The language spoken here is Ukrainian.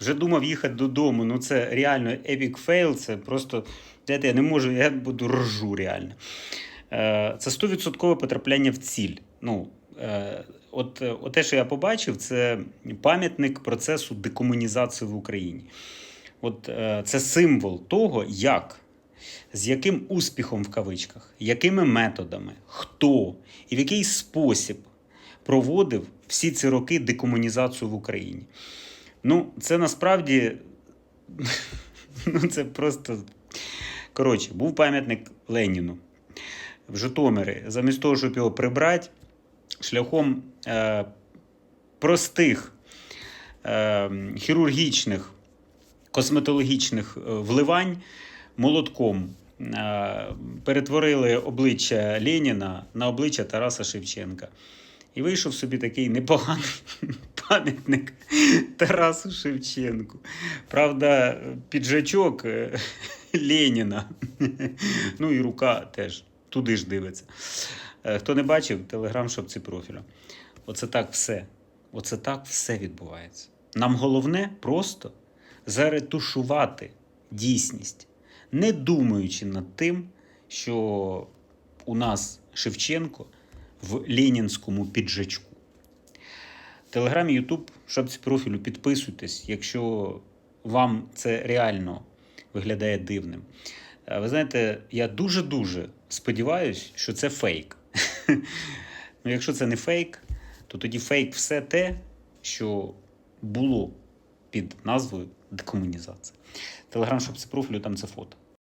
Вже думав їхати додому. Ну це реально епік фейл. Це просто знаєте, я не можу, я буду ржу реально. Е, Це 100% потрапляння в ціль. Ну, е, от, е, от те, що я побачив, це пам'ятник процесу декомунізації в Україні. От це символ того, як, з яким успіхом в кавичках, якими методами, хто і в який спосіб проводив всі ці роки декомунізацію в Україні. Ну, це насправді ну, це просто. Коротше, був пам'ятник Леніну в Житомирі. Замість того, щоб його прибрати, шляхом е, простих е, хірургічних, косметологічних е, вливань молотком е, перетворили обличчя Леніна на обличчя Тараса Шевченка. І вийшов собі такий непоганий пам'ятник Тарасу Шевченку. Правда, піджачок е, Леніна. Ну і рука теж туди ж дивиться. Е, Хто не бачив, телеграм шапці профілю. Оце так все. Оце так все відбувається. Нам головне просто заретушувати дійсність, не думаючи над тим, що у нас Шевченко в ленінському піджачку. Телеграм і Ютуб, шапці профілю, підписуйтесь, якщо вам це реально виглядає дивним. Е, Ви знаєте, я дуже-дуже сподіваюся, що це фейк. Ну, якщо це не фейк, то тоді фейк все те, що було під назвою декомунізація. Телеграм шапці профілю, там це фото.